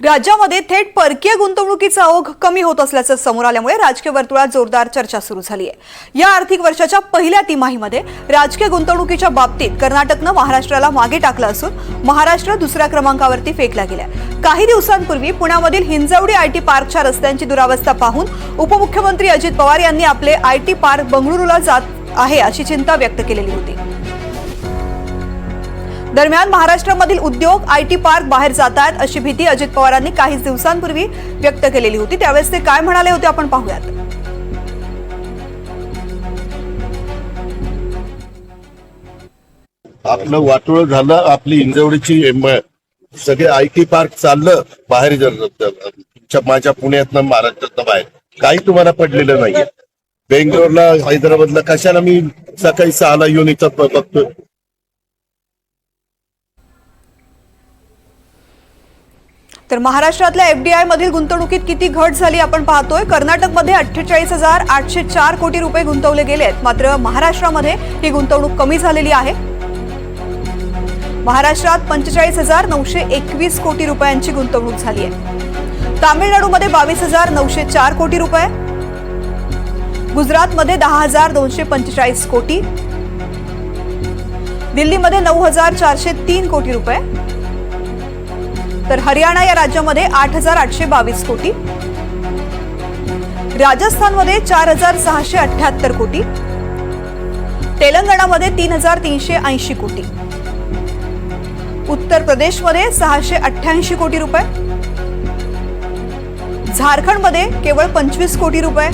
राज्यामध्ये थेट परकीय गुंतवणुकीचा ओघ कमी होत असल्याचं समोर आल्यामुळे राजकीय वर्तुळात जोरदार चर्चा सुरू झाली आहे या आर्थिक वर्षाच्या पहिल्या तिमाहीमध्ये राजकीय गुंतवणुकीच्या बाबतीत कर्नाटकनं महाराष्ट्राला मागे टाकलं असून महाराष्ट्र दुसऱ्या क्रमांकावरती फेकला गेला काही दिवसांपूर्वी पुण्यामधील हिंजवडी आयटी पार्कच्या रस्त्यांची दुरावस्था पाहून उपमुख्यमंत्री अजित पवार यांनी आपले आयटी पार्क बंगळुरूला जात आहे अशी चिंता व्यक्त केलेली होती. दरम्यान महाराष्ट्रामधील उद्योग आयटी पार्क बाहेर जात आहेत अशी भीती अजित पवारांनी काही दिवसांपूर्वी व्यक्त केलेली होती. त्यावेळेस ते काय म्हणाले होते आपण पाहूयात. आपलं वाटोळ झालं आपली इंजवडीची सगळे आय टी पार्क चाललं बाहेर जर माझ्या पुण्यातनं महाराष्ट्रातनं बाहेर. काही तुम्हाला पडलेलं नाहीये. बेंगलोरला हैदराबादला कशाला मी सकाळी सहाला येऊन इथं बघतोय? तर महाराष्ट्रातल्या एफडीआय मधील गुंतवणुकीत किती घट झाली आपण पाहतोय. कर्नाटकमध्ये अठ्ठेचाळीस हजार आठशे चार कोटी रुपये गुंतवले गेले आहेत. मात्र महाराष्ट्रामध्ये ही गुंतवणूक कमी झालेली आहे. महाराष्ट्रात पंचेचाळीस हजार नऊशे एकवीस कोटी रुपयांची गुंतवणूक झाली आहे. तामिळनाडूमध्ये बावीस हजार नऊशे चार कोटी रुपये. गुजरातमध्ये दहा हजार दोनशे पंचेचाळीस कोटी. दिल्लीमध्ये नऊ हजार चारशे तीन कोटी रुपये. तर हरियाणा या राज्यामध्ये आठ हजार आठशे बावीस कोटी. राजस्थानमध्ये चार हजार सहाशे अठ्याहत्तर कोटी. तेलंगणामध्ये तीन हजार तीनशे ऐंशी कोटी. उत्तर प्रदेशमध्ये सहाशे अठ्ठ्याऐंशी कोटी रुपये. झारखंडमध्ये केवळ पंचवीस कोटी रुपये.